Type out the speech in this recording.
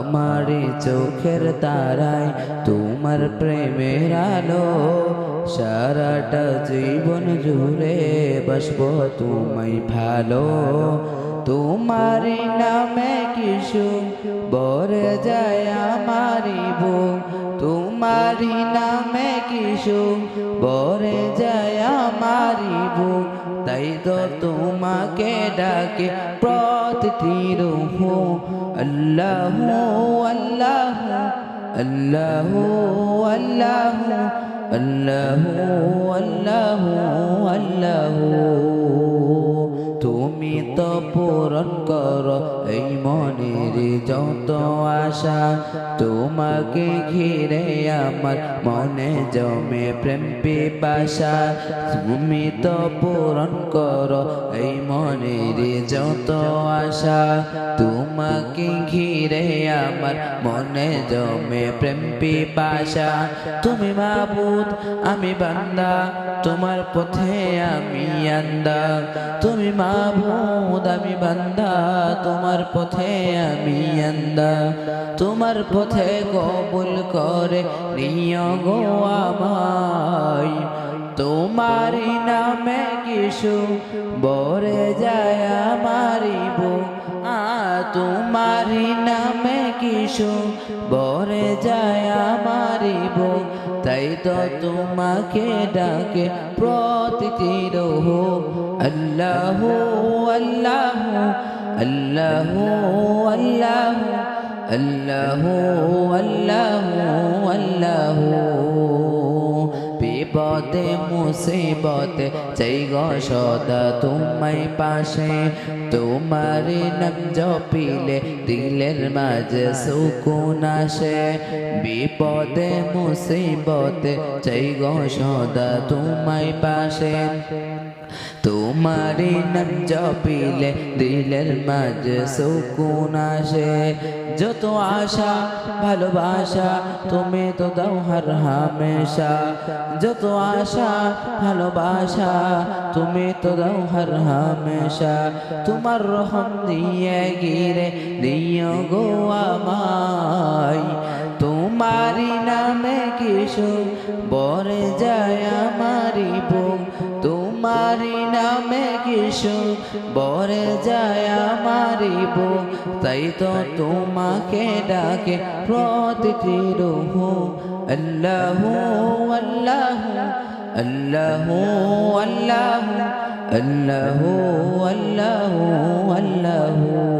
আমার চোখের তারায় তোমার প্রেমের আলো, সারাটা জীবন জুড়ে বসব তোমায় ভালো। তোমার নামে কিছু বরে যায় আমারি বুক, তোমার নামে কিছু বরে যায় তাই তো তোমাকে ডাকে প্রতিটি রুহ আল্লাহ আল্লাহ আল্লাহ আল্লাহ আল্লাহ আল্লাহ আল্লাহ তো পূরণ করো, এই মনের যত আশা। তোমাকে ঘিরে আমার মনে জমে প্রেম পিপাসা। তুমি তো পূরণ করো, এই মনের যত আশা। তোমাকে ঘিরে আমার মনে জমে প্রেম পিপাসা। তুমি মাবুদ, আমি বান্দা। তোমার পথে আমি আন্দা। তুমি মাবুদ, আমি বান্দা। তোমার পথে আমি আন্দা। তোমার পথে কবুল করে নিয় গো আমায়। তোমারি নামে কিছু বরে যায় আমারি বুক আ তোমারি নামে কিছু বরে যায় আমারি বুক তাই তো তোমাকে ডাকে প্রতিটি রহ। আল্লাহ আল্লাহ আল্লাহ আল্লাহ আল্লাহ আল্লাহ আল্লাহ। বিপদে মুসিবতে। চাই গো সদা তোমাই পাশে, তোমার নাম জপিলে, দিলের মাঝে সুকুন আসে। বিপদে মুসিবতে চাই গো সদা তোমাই পাশে। তোমার নাম জপিলে দিলের মাঝে সুকুন আসে। যত আশা, ভালোবাসা, তুমি তো দাও হর হামেশা। যত আশা, ভালোবাসা, তুমি তো দাও হর হামেশা। তোমার রহম দিয়ে গিরে দিও গো আমায়। তোমারি নামে কিছু বরে যায় আমারি বুক তোমারি নামে কিছু, বরে যায় আমারি বুক তাই তো তোমাকে ডাকে প্রতিটি রুহ আল্লাহ আল্লাহ আল্লাহ আল্লাহ আল্লাহ আল্লাহ আল্লাহ।